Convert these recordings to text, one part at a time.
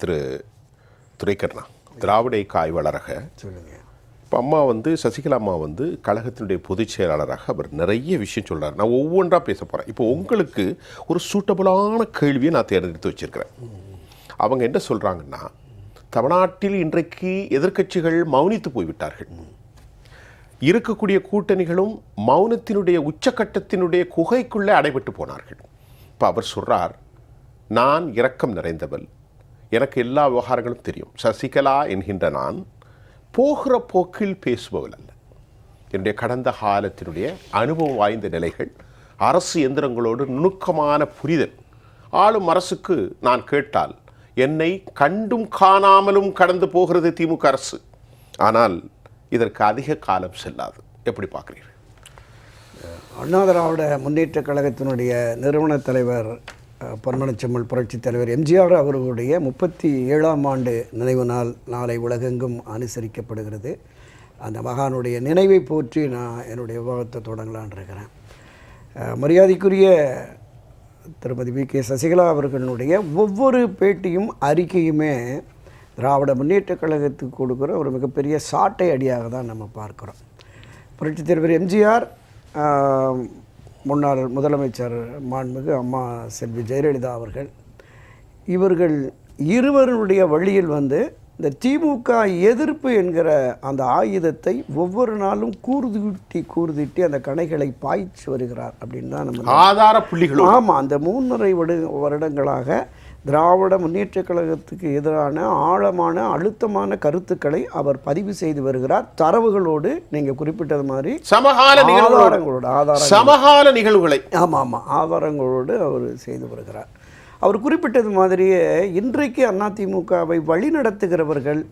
திரு துரைக்கண்ணா திராவிட இயக்க ஆய்வாளராக. சொல்லுங்க. இப்போ அம்மா வந்து சசிகலா அம்மா வந்து கழகத்தினுடைய பொதுச் செயலாளராக அவர் நிறைய விஷயம் சொல்றார். நான் ஒவ்வொன்றா பேச போகிறேன் இப்போ உங்களுக்கு ஒரு சூட்டபுளான கேள்வியை நான் தேர்ந்தெடுத்து வச்சிருக்கிறேன். அவங்க என்ன சொல்கிறாங்கன்னா தமிழ்நாட்டில் இன்றைக்கு எதிர்க்கட்சிகள் மௌனித்து போய்விட்டார்கள். இருக்கக்கூடிய கூட்டணிகளும் மௌனத்தினுடைய உச்சக்கட்டத்தினுடைய குகைக்குள்ளே அடைபட்டு போனார்கள். இப்போ அவர் சொல்றார் நான் இரக்கம் நிறைந்தவள் எனக்கு எல்லா விவகாரங்களும் தெரியும். சசிகலா என்கின்ற நான் போகிற போக்கில் பேசுபவள் அல்ல. என்னுடைய கடந்த காலத்தினுடைய அனுபவம் வாய்ந்த நிலைகள் அரசு எந்திரங்களோடு நுணுக்கமான புரிதல். ஆளும் அரசுக்கு நான் கேட்டால் என்னை கண்டும் காணாமலும் கடந்து போகிறது திமுக அரசு. ஆனால் இதற்கு அதிக காலம் செல்லாது. எப்படி பார்க்குறீர்கள்? அண்ணா திராவிட முன்னேற்றக் கழகத்தினுடைய நிறுவன தலைவர் பொன்மனச்செம்மல் புரட்சித் தலைவர் எம்ஜிஆர் அவர்களுடைய முப்பத்தி ஏழாம் ஆண்டு நினைவு நாள் நாளை உலகெங்கும் அனுசரிக்கப்படுகிறது. அந்த மகானுடைய நினைவை போற்றி நான் என்னுடைய விவாதத்தை தொடங்கலான் இருக்கிறேன். மரியாதைக்குரிய திருமதி வி. கே. சசிகலா அவர்களுடைய ஒவ்வொரு பேட்டியும் அறிக்கையுமே திராவிட முன்னேற்றக் கழகத்துக்கு கொடுக்குற ஒரு மிகப்பெரிய சாட்டை அடியாக தான் நம்ம பார்க்குறோம். புரட்சித் தலைவர் எம்ஜிஆர் முன்னாள் முதலமைச்சர் மாண்புமிகு அம்மா செல்வி ஜெயலலிதா அவர்கள். இவர்கள் இருவருடைய வழியில் வந்து இந்த திமுக எதிர்ப்பு என்கிற அந்த ஆயுதத்தை ஒவ்வொரு நாளும் கூர்தீட்டி கூர்தீட்டி அந்த கணைகளை பாய்ச்சி வருகிறார் அப்படின்னு தான் நம்ம ஆதார புள்ளிகளும் ஆமாம் அந்த மூன்றரை வருடங்களாக திராவிட முன்னேற்றக் கழகத்துக்கு எதிரான ஆழமான அழுத்தமான கருத்துக்களை அவர் பதிவு செய்து வருகிறார். தரவுகளோடு நீங்கள் குறிப்பிட்டது மாதிரி சமகால ஆதாரங்களோடு ஆதார சமகால நிகழ்வுகளை. ஆமாம் ஆமாம் ஆதாரங்களோடு அவர் செய்து வருகிறார். அவர் குறிப்பிட்டது மாதிரியே இன்றைக்கு அதிமுகவை வழிநடத்துகிறவர்கள்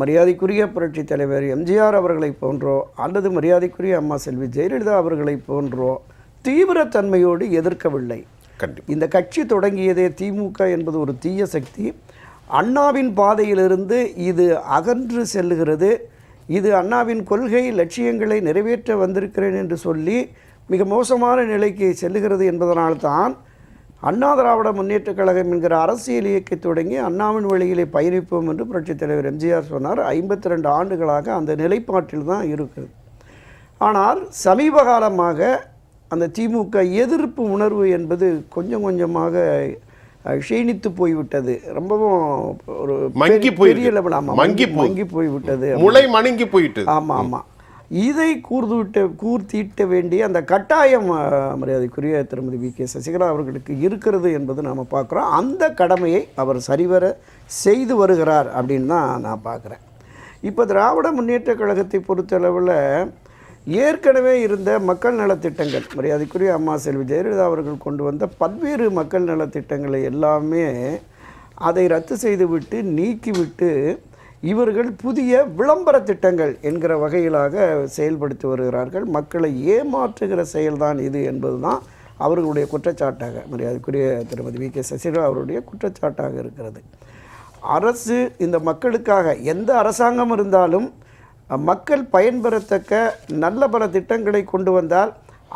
மரியாதைக்குரிய புரட்சித் தலைவர் எம்ஜிஆர் அவர்களைப் போன்றோ அல்லது மரியாதைக்குரிய அம்மா செல்வி ஜெயலலிதா அவர்களைப் போன்றோ தீவிரத்தன்மையோடு எதிர்க்கவில்லை. கண்டிப்பாக இந்த கட்சி தொடங்கியதே திமுக என்பது ஒரு தீய சக்தி. அண்ணாவின் பாதையிலிருந்து இது அகன்று செல்லுகிறது. இது அண்ணாவின் கொள்கை லட்சியங்களை நிறைவேற்ற வந்திருக்கிறேன் என்று சொல்லி மிக மோசமான நிலைக்கு செல்லுகிறது என்பதனால்தான் அண்ணா திராவிட முன்னேற்றக் கழகம் என்கிற அரசியல் இயக்கத்தை தொடங்கி அண்ணாவின் வழியிலே பயணிப்போம் என்று புரட்சித் தலைவர் எம்ஜிஆர் சொன்னார். ஐம்பத்தி ரெண்டு ஆண்டுகளாக அந்த நிலைப்பாட்டில் தான் இருக்குது ஆனால் சமீப காலமாக அந்த திமுக எதிர்ப்பு உணர்வு என்பது கொஞ்சம் கொஞ்சமாக க்ஷீணித்து போய்விட்டது. ரொம்பவும் ஒரு மங்கி பெரிய- லெவல் ஆமாம் மங்கி மங்கி போய். மங்கி போய்விட்டது முளை மணங்கி போயிட்டு. ஆமாம் ஆமாம் இதை கூர்ந்துவிட்ட கூர்த்தீட்ட வேண்டிய அந்த கட்டாயம் மரியாதைக்குரிய திருமதி வி. கே. சசிகலா அவர்களுக்கு இருக்கிறது என்பது நாம் பார்க்குறோம். அந்த கடமையை அவர் சரிவர செய்து வருகிறார் அப்படின்னு தான் நான் பார்க்குறேன். இப்போ திராவிட முன்னேற்றக் கழகத்தை பொறுத்தளவில் ஏற்கனவே இருந்த மக்கள் நலத்திட்டங்கள் மரியாதைக்குரிய அம்மா செல்வி ஜெயலலிதா அவர்கள் கொண்டு வந்த பல்வேறு மக்கள் நலத்திட்டங்களை எல்லாமே அதை ரத்து செய்துவிட்டு நீக்கிவிட்டு இவர்கள் புதிய விளம்பர திட்டங்கள் என்கிற வகையிலாக செயல்படுத்தி வருகிறார்கள். மக்களை ஏமாற்றுகிற செயல்தான் இது என்பதுதான் அவர்களுடைய குற்றச்சாட்டாக மரியாதைக்குரிய திருமதி வி. கே. சசிகலா அவருடைய குற்றச்சாட்டாக இருக்கிறது. அரசு இந்த மக்களுக்காக எந்த அரசாங்கம் இருந்தாலும் மக்கள் பயன்பெறத்தக்க நல்ல பல திட்டங்களை கொண்டு வந்தால்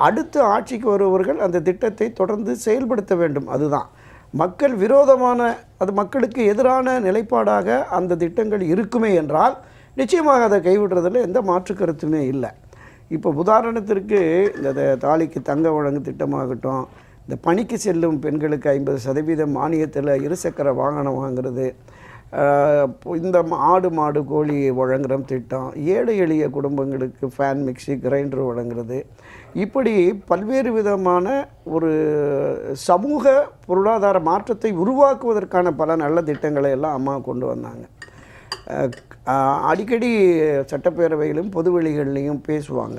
அடுத்து ஆட்சிக்கு வருபவர்கள் அந்த திட்டத்தை தொடர்ந்து செயல்படுத்த வேண்டும். அதுதான். மக்கள் விரோதமான அது மக்களுக்கு எதிரான நிலைப்பாடாக அந்த திட்டங்கள் இருக்குமே என்றால் நிச்சயமாக அதை கைவிடுறதில் எந்த மாற்று கருத்துமே இல்லை. இப்போ உதாரணத்திற்கு இந்த தாலிக்கு தங்க வழங்கு திட்டமாகட்டும் இந்த பணிக்கு செல்லும் பெண்களுக்கு ஐம்பது சதவீதம் மானியத்தில் இருசக்கர வாகனம் வாங்குறது இந்த மா- ஆடு மாடு கோழி வழங்குகிற திட்டம். ஏழை எளிய குடும்பங்களுக்கு ஃபேன் மிக்ஸி கிரைண்டர் வழங்குறது. இப்படி பல்வேறு விதமான ஒரு சமூக பொருளாதார மாற்றத்தை உருவாக்குவதற்கான பல நல்ல திட்டங்களை எல்லாம் அம்மா கொண்டு வந்தாங்க. அடிக்கடி சட்டப்பேரவையிலும் பொதுவெளிகள்லையும் பேசுவாங்க.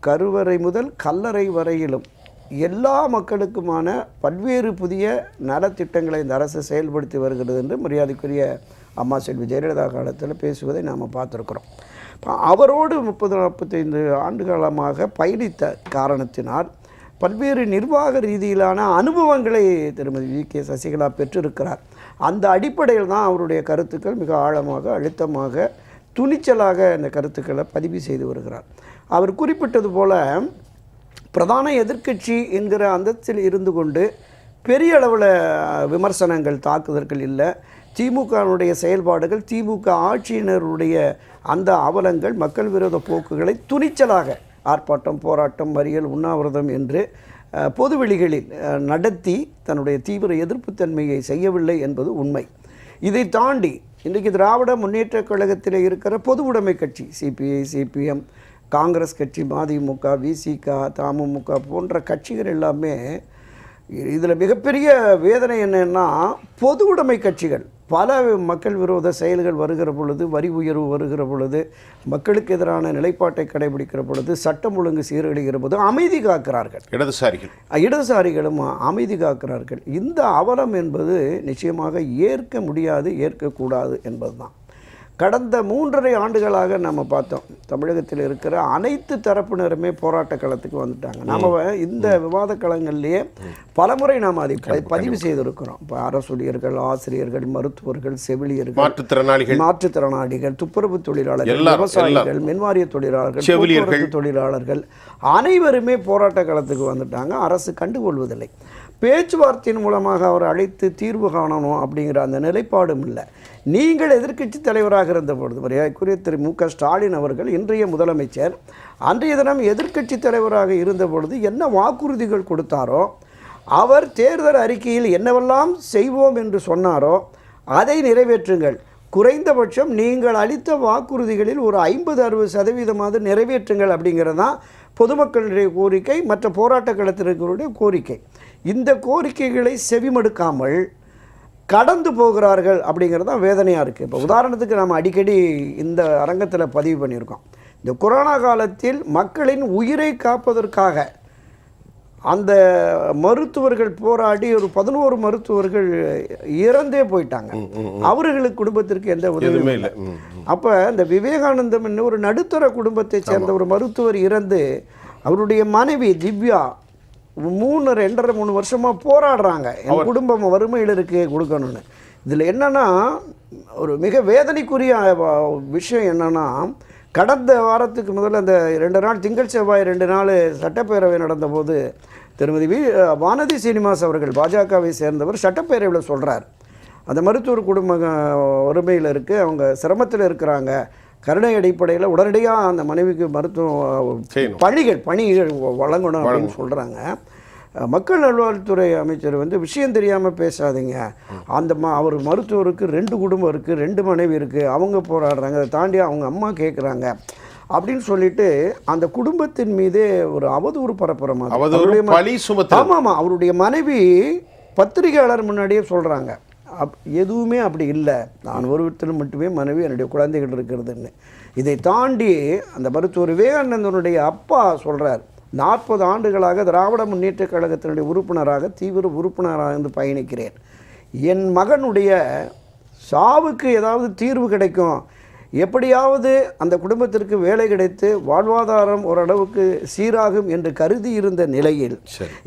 கருவறை முதல் கல்லறை வரையிலும் எல்லா மக்களுக்குமான பல்வேறு புதிய நலத்திட்டங்களை இந்த அரசு செயல்படுத்தி வருகிறது என்று மரியாதைக்குரிய அம்மா செல்வி ஜெயலலிதா காலத்தில் பேசுவதை நாம் பார்த்துருக்குறோம். அவரோடு முப்பது நாற்பத்தைந்து ஆண்டு காலமாக பயணித்த காரணத்தினால் பல்வேறு நிர்வாக ரீதியிலான அனுபவங்களை திருமதி வி. கே. சசிகலா பெற்றிருக்கிறார். அந்த அடிப்படையில் தான் அவருடைய கருத்துக்கள் மிக ஆழமாக அழுத்தமாக துணிச்சலாக இந்த கருத்துக்களை பதிவு செய்து வருகிறார். அவர் குறிப்பிட்டது போல பிரதான எதிர்க்கட்சி என்கிற அந்தத்தில் இருந்து கொண்டு பெரிய அளவில் விமர்சனங்கள் தாக்குதல்கள் இல்லை. திமுகவினுடைய செயல்பாடுகள் திமுக ஆட்சியினருடைய அந்த அவலங்கள் மக்கள் விரோத போக்குகளை துணிச்சலாக ஆர்ப்பாட்டம் போராட்டம் மறியல் உண்ணாவிரதம் என்று பொதுவெளிகளில் நடத்தி தன்னுடைய தீவிர எதிர்ப்புத்தன்மையை செய்யவில்லை என்பது உண்மை. இதை தாண்டி இன்றைக்கு திராவிட முன்னேற்றக் கழகத்தில் இருக்கிற பொது உடைமை கட்சி சிபிஐ சிபிஎம் காங்கிரஸ் கட்சி மதிமுக விசிக தமுமுக போன்ற கட்சிகள் எல்லாமே இதில் மிகப்பெரிய வேதனை என்னன்னா பொது உடைமை கட்சிகள். பல மக்கள் விரோத செயல்கள் வருகிற பொழுது வரி உயர்வு வருகிற பொழுது மக்களுக்கு எதிரான நிலைப்பாட்டை கடைபிடிக்கிற பொழுது சட்டம் ஒழுங்கு சீரழிகிற போது அமைதி காக்கிறார்கள். இடதுசாரிகள். இடதுசாரிகளும் அமைதி காக்கிறார்கள். இந்த அவலம் என்பது நிச்சயமாக ஏற்க முடியாது ஏற்கக்கூடாது என்பதுதான். கடந்த மூன்றரை ஆண்டுகளாக நம்ம பார்த்தோம். தமிழகத்தில் இருக்கிற அனைத்து தரப்பினருமே போராட்ட களத்துக்கு வந்துட்டாங்க. நாம இந்த விவாத களங்கள்லேயே பலமுறை நாம் அதை பதிவு செய்திருக்கிறோம். இப்போ அரசுழியர்கள் ஆசிரியர்கள் மருத்துவர்கள் செவிலியர்கள் மாற்றுத்திறனாளிகள். மாற்றுத்திறனாளிகள் துப்புரவு தொழிலாளர்கள் விவசாயிகள் மின்வாரிய தொழிலாளர்கள் தொழிலாளர்கள் அனைவருமே போராட்ட களத்துக்கு வந்துட்டாங்க. அரசு கண்டுகொள்வதில்லை. பேச்சுவார்த்தையின் மூலமாக அவர் அழைத்து தீர்வு காணணும் அப்படிங்கிற அந்த நிலைப்பாடும் இல்லை. நீங்கள் எதிர்க்கட்சி தலைவராக இருந்த பொழுது மரியாதைக்குரிய திரு மு க ஸ்டாலின் அவர்கள் இன்றைய முதலமைச்சர் அன்றைய தினம் எதிர்க்கட்சி தலைவராக இருந்த பொழுது என்ன வாக்குறுதிகள் கொடுத்தாரோ அவர் தேர்தல் அறிக்கையில் என்னவெல்லாம் செய்வோம் என்று சொன்னாரோ அதை நிறைவேற்றுங்கள். குறைந்தபட்சம் நீங்கள் அளித்த வாக்குறுதிகளில் ஒரு ஐம்பது அறுபது சதவீதமாவது நிறைவேற்றுங்கள் அப்படிங்கிறது தான் பொதுமக்களுடைய கோரிக்கை மற்ற போராட்ட களத்தினர்களுடைய கோரிக்கை. இந்த கோரிக்கைகளை செவிமடுக்காமல் கடந்து போகிறார்கள் அப்படிங்கிறது தான் வேதனையாக இருக்குது இப்போ உதாரணத்துக்கு நம்ம அடிக்கடி இந்த அரங்கத்தில் பதிவு பண்ணியிருக்கோம். இந்த கொரோனா காலத்தில் மக்களின் உயிரை காப்பதற்காக அந்த மருத்துவர்கள் போராடி ஒரு பதினோரு மருத்துவர்கள் இறந்தே போயிட்டாங்க. அவர்களுக்கு குடும்பத்திற்கு எந்த உதவியும் இல்லை. அப்போ இந்த விவேகானந்தம் ஒரு நடுத்தர குடும்பத்தை சேர்ந்த ஒரு மருத்துவர் இறந்து அவருடைய மனைவி திவ்யா மூணு ரெண்டரை மூணு வருஷமாக போராடுறாங்க. என் குடும்பம் வறுமையில் இருக்கு கொடுக்கணும்னு. இதில் என்னன்னா ஒரு மிக வேதனைக்குரிய விஷயம் என்னன்னா கடந்த வாரத்துக்கு முதல்ல அந்த ரெண்டு நாள் திங்கள் செவ்வாய் ரெண்டு நாள் சட்டப்பேரவை நடந்தபோது திருமதி வி வானதி சீனிவாஸ் அவர்கள் பாஜகவை சேர்ந்தவர் சட்டப்பேரவையில் சொல்கிறார் அந்த மருத்துவர் குடும்ப வறுமையில் இருக்குது அவங்க சிரமத்தில் இருக்கிறாங்க. கருணை அடிப்படையில் உடனடியாக அந்த மனைவிக்கு மருத்துவம். பணிகள் பணிகள் வழங்கணும் அப்படின்னு சொல்கிறாங்க மக்கள் நல்வாழ்வுத்துறை அமைச்சர் வந்து விஷயம் தெரியாமல் பேசாதீங்க. அந்த ம அவர் மருத்துவருக்கு ரெண்டு குடும்பம் இருக்குது ரெண்டு மனைவி இருக்குது அவங்க போராடுறாங்க அதை தாண்டி அவங்க அம்மா கேட்குறாங்க அப்படின்னு சொல்லிட்டு அந்த குடும்பத்தின் மீதே ஒரு அவதூறு பரப்புற மாதிரி. ஆமாம் ஆமாம் அவருடைய மனைவி பத்திரிகையாளர் முன்னாடியே சொல்கிறாங்க அப் எதுவுமே அப்படி இல்லை. நான் ஒருவத்தில் மட்டுமே மனைவி என்னுடைய குழந்தைகள் இருக்கிறதுன்னு. இதை தாண்டி அந்த மருத்துவர் விவேகானந்தனுடைய அப்பா சொல்கிறார் நாற்பது ஆண்டுகளாக திராவிட முன்னேற்ற கழகத்தினுடைய உறுப்பினராக தீவிர உறுப்பினராக இருந்து பயணிக்கிறேன். என் மகனுடைய சாவுக்கு ஏதாவது தீர்வு கிடைக்கும். எப்படியாவது அந்த குடும்பத்திற்கு வேலை கிடைத்து வாழ்வாதாரம் ஓரளவுக்கு சீராகும் என்று கருதி இருந்த நிலையில்.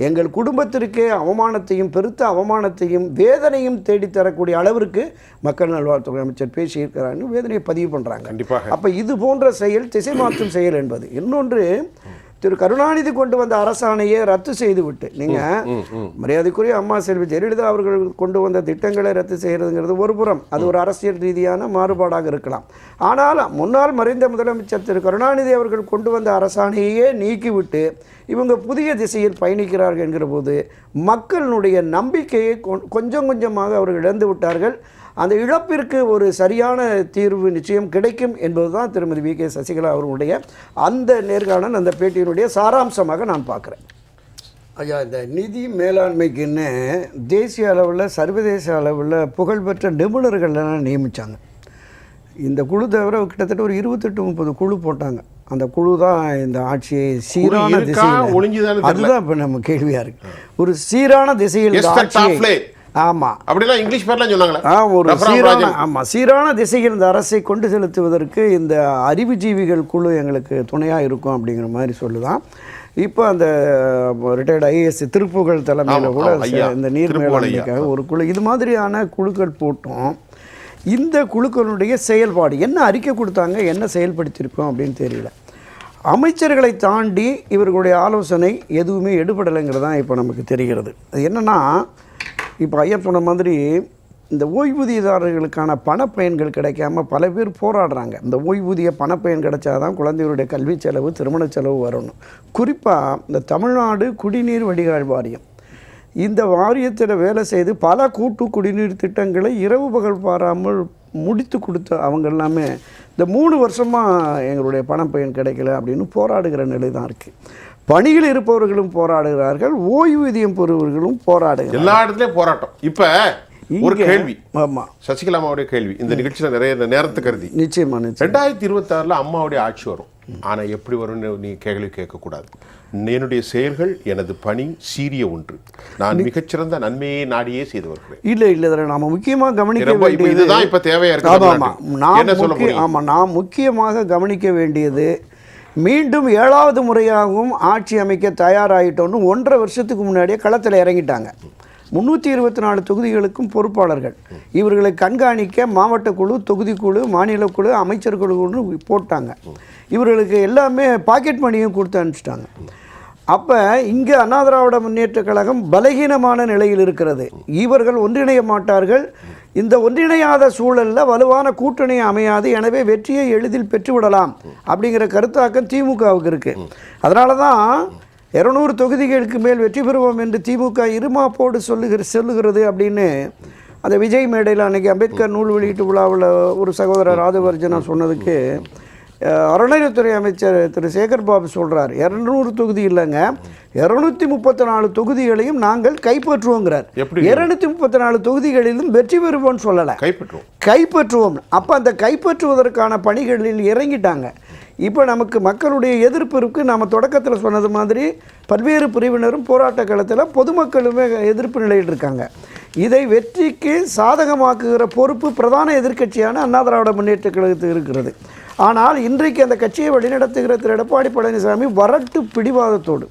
எங்கள் குடும்பத்திற்கே அவமானத்தையும் பெருத்த அவமானத்தையும் வேதனையும் தேடித்தரக்கூடிய அளவிற்கு மக்கள் நல்வாழ்வுத்துறை அமைச்சர் பேசியிருக்கிறான்னு வேதனையை பதிவு பண்ணுறாங்க கண்டிப்பாக. அப்போ இது போன்ற செயல் திசை மாற்றும் செயல் என்பது. இன்னொன்று திரு கருணாநிதி கொண்டு வந்த அரசாணையை ரத்து செய்துவிட்டு நீங்கள் மரியாதைக்குரிய அம்மா செல்வி ஜெயலலிதா அவர்கள் கொண்டு வந்த திட்டங்களை ரத்து செய்கிறதுங்கிறது ஒரு புறம். அது ஒரு அரசியல் ரீதியான மாறுபாடாக இருக்கலாம். ஆனால் முன்னாள் மறைந்த முதலமைச்சர் திரு கருணாநிதி அவர்கள் கொண்டு வந்த அரசாணையே நீக்கிவிட்டு இவங்க புதிய திசையில் பயணிக்கிறார்கள் என்கிற போது மக்களினுடைய நம்பிக்கையை கொ- கொஞ்சம் கொஞ்சமாக அவர்கள் இழந்து விட்டார்கள் அந்த இழப்பிற்கு ஒரு சரியான தீர்வு நிச்சயம் கிடைக்கும் என்பதுதான் திருமதி வி கே சசிகலா அவர்களுடைய அந்த நேர்காணல் அந்த பேட்டியினுடைய சாராம்சமாக நான் பார்க்குறேன் ஐயா இந்த நிதி மேலாண்மைக்குன்னு தேசிய அளவில் சர்வதேச அளவில் புகழ்பெற்ற நிபுணர்கள்லாம் நியமித்தாங்க இந்த குழு தவிர கிட்டத்தட்ட ஒரு இருபத்தெட்டு முப்பது குழு போட்டாங்க அந்த குழு தான் இந்த ஆட்சியை சீரான திசையில். அதுதான் இப்போ நம்ம கேள்வியாக இருக்கு ஒரு சீரான திசையில் ஆட்சியை. ஆமாம் அப்படிலாம் இங்கிலீஷ் பேர்லாம் சொன்னாங்களே ஆ ஒரு சீரான. ஆமாம் சீரான திசையில் இந்த அரசை கொண்டு செலுத்துவதற்கு இந்த அறிவுஜீவிகள் குழு எங்களுக்கு துணையாக இருக்கும் அப்படிங்கிற மாதிரி சொல்லுதான் இப்போ அந்த ரிட்டையர்ட் ஐஏஎஸ் திருப்புகழ் தலைமையில் கூட. இந்த நீர். மேலாண்மைக்காக ஒரு குழு இது மாதிரியான குழுக்கள் போட்டோம் இந்த குழுக்களுடைய செயல்பாடு என்ன அறிக்கை கொடுத்தாங்க என்ன செயல்படுத்தியிருக்கோம் அப்படின்னு தெரியல அமைச்சர்களை தாண்டி இவர்களுடைய ஆலோசனை எதுவுமே எடுபடலைங்கிறது தான் இப்போ நமக்கு தெரிகிறது அது என்னென்னா இப்போ ஐயா சொன்ன மாதிரி இந்த ஓய்வூதியதாரர்களுக்கான பணப்பயன்கள் கிடைக்காம பல பேர் போராடுறாங்க. இந்த ஓய்வூதிய பணப்பயன் கிடைச்சாதான் குழந்தைகளுடைய கல்வி செலவு திருமண செலவு வரணும். குறிப்பாக இந்த தமிழ்நாடு குடிநீர் வடிகால் வாரியம். இந்த வாரியத்தில் வேலை செய்து பல கூட்டு குடிநீர் திட்டங்களை இரவு பகல் பாராமல் முடித்து கொடுத்த அவங்க எல்லாமே இந்த மூணு வருஷமாக எங்களுடைய பணப்பயன் கிடைக்கல அப்படின்னு போராடுகிற நிலை தான் இருக்குது பணியில் இருப்பவர்களும் போராடுகிறார்கள் ஓய்வூதியம் பெறுபவர்களும் போராடுகிறார்கள். எல்லா இடத்துலயும் போராட்டம். இப்ப ஒரு கேள்வி. ஆமாம் சசிகலா அம்மாவுடைய கேள்வி. இந்த நிகழ்ச்சியில நிறைய இந்த நேரத்தை கருதி. நிச்சயமா ரெண்டாயிரத்தி இருபத்தி ஆறுல அம்மாவுடைய ஆட்சி வரும். ஆனா எப்படி வரும்னு நீ கேள்வி கேட்கக்கூடாது. என்னுடைய செயல்கள் எனது பணி சீரிய ஒன்று. நான் மிகச்சிறந்த நன்மையை நாடியே செய்து வருகிறேன் இல்லை இல்லை இதில் நாம முக்கியமாக கவனிக்க வேண்டியது இதுதான் இப்ப தேவையா இருக்கு ஆமாம் நான் ஆமாம் நான் முக்கியமாக கவனிக்க வேண்டியது மீண்டும் ஏழாவது முறையாகவும் ஆட்சி அமைக்க தயாராகிட்டோன்னு ஒன்றரை வருஷத்துக்கு முன்னாடியே களத்தில் இறங்கிட்டாங்க. முந்நூற்றி இருபத்தி நாலு தொகுதிகளுக்கும் பொறுப்பாளர்கள். இவர்களை கண்காணிக்க மாவட்ட குழு தொகுதி குழு மாநில குழு அமைச்சர் குழுன்னு போட்டாங்க. இவர்களுக்கு எல்லாமே பாக்கெட் மணியும் கொடுத்து அனுப்பிச்சிட்டாங்க. அப்போ இங்கே அண்ணா திராவிட முன்னேற்றக் கழகம் பலகீனமான நிலையில் இருக்கிறது. இவர்கள் ஒன்றிணைய மாட்டார்கள். இந்த ஒன்றிணையாத சூழலில் வலுவான கூட்டணி அமையாது. எனவே வெற்றியை எளிதில் பெற்றுவிடலாம் அப்படிங்கிற கருத்தாக்கம் திமுகவுக்கு இருக்குது அதனால தான் இரநூறு தொகுதிகளுக்கு மேல் வெற்றி பெறுவோம் என்று திமுக இருமாப்போடு சொல்லுகிற சொல்லுகிறது அப்படின்னு அந்த விஜய் மேடையில் அன்னைக்கு அம்பேத்கர் நூல் வெளியீட்டு விழாவில் ஒரு சகோதரர் ராஜவர்ஜனா சொன்னதுக்கு அறநிலையத்துறை அமைச்சர் திரு சேகர் பாபு சொல்கிறார் இரநூறு தொகுதி இல்லைங்க. இரநூத்தி முப்பத்தி நாலு தொகுதிகளையும் நாங்கள் கைப்பற்றுவோங்கிறார். எப்படி? இருநூத்தி முப்பத்தி நாலு தொகுதிகளிலும் வெற்றி பெறுவோம்னு சொல்லலை. கைப்பற்றுவோம். கைப்பற்றுவோம். அப்போ அந்த கைப்பற்றுவதற்கான பணிகளில் இறங்கிட்டாங்க. இப்போ நமக்கு மக்களுடைய எதிர்ப்பு இருக்கு. நம்ம தொடக்கத்தில் சொன்னது மாதிரி பல்வேறு பிரிவினரும் போராட்ட களத்தில் பொதுமக்களுமே எதிர்ப்பு நிலையில் இருக்காங்க இதை வெற்றிக்கு சாதகமாக்குகிற பொறுப்பு பிரதான எதிர்க்கட்சியான அண்ணா திராவிட முன்னேற்ற கழகத்துக்கு இருக்கிறது. ஆனால் இன்றைக்கு அந்த கட்சியை வழிநடத்துகிற திரு எடப்பாடி பழனிசாமி வரட்டு பிடிவாதத்தோடு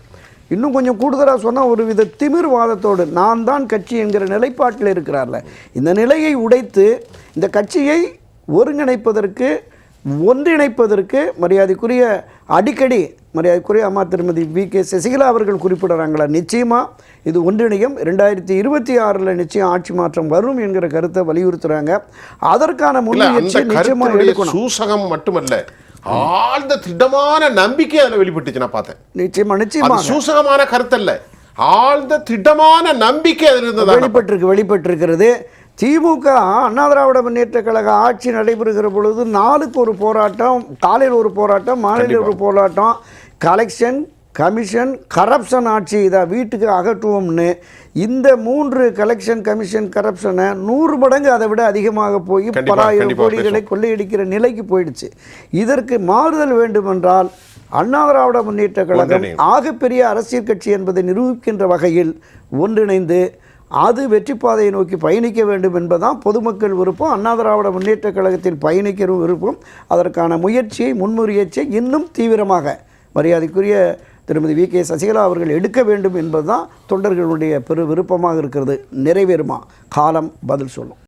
இன்னும் கொஞ்சம் கூடுதலாக சொன்னால் ஒரு வித திமிர்வாதத்தோடு நான் தான் கட்சி என்கிற நிலைப்பாட்டில் இருக்கிறார்ல. இந்த நிலையை உடைத்து இந்த கட்சியை ஒருங்கிணைப்பதற்கு ஒன்றிணைப்பதற்கு மரியாதைக்குரிய அடிக்கடி மரியாதைக்குரிய அம்மா திருமதி வி கே சசிகலா அவர்கள் குறிப்பிடுறாங்களா நிச்சயமாக இது ஒன்றிணையும். ரெண்டாயிரத்தி இருபத்தி ஆறில் நிச்சயம் ஆட்சி மாற்றம் வரும் என்கிற கருத்தை வலியுறுத்துறாங்க. அதற்கான அந்த நிச்சயமாக எடுக்கணும். சூசகம் மட்டுமல்ல ஆழ்ந்த திடமான நம்பிக்கை அதுல வெளிப்பட்டுச்சு நான் பார்த்தேன். நிச்சயமா அது நிச்சயமாக சூசகமான கருத்தல்ல. ஆழ்ந்த திடமான நம்பிக்கை அதுல இருந்ததா வெளிப்பட்டிருக்கு வெளிப்பட்டிருக்கிறது. திமுக அண்ணா திராவிட முன்னேற்ற கழக ஆட்சி நடைபெறுகிற பொழுது நாளுக்கு ஒரு போராட்டம் காலையில் ஒரு போராட்டம் மாலையில் ஒரு போராட்டம். கலெக்ஷன் கமிஷன் கரப்ஷன் ஆட்சி. இதை வீட்டுக்கு அகற்றுவோம்னு. இந்த மூன்று கலெக்ஷன் கமிஷன் கரப்ஷனை நூறு மடங்கு அதை விட அதிகமாக போய் பலாயிரம் கோடிகளை கொள்ளையடிக்கிற நிலைக்கு போயிடுச்சு. இதற்கு மாறுதல் வேண்டுமென்றால் அண்ணா திராவிட முன்னேற்ற கழகம். ஆகப்பெரிய அரசியல் கட்சி என்பதை நிரூபிக்கின்ற வகையில் ஒன்றிணைந்து அது வெற்றி பாதையை நோக்கி பயணிக்க வேண்டும் என்பதுதான் பொதுமக்கள் விருப்பம். அண்ணா திராவிட முன்னேற்ற கழகத்தில் பயணிக்கிற விருப்பம். அதற்கான முயற்சியை முன்முயற்சியை இன்னும் தீவிரமாக மரியாதைக்குரிய திருமதி வி கே சசிகலா அவர்கள் எடுக்க வேண்டும் என்பதுதான் தொண்டர்களுடைய பெரு விருப்பமாக இருக்கிறது. நிறைவேறுமா? காலம் பதில் சொல்லும்.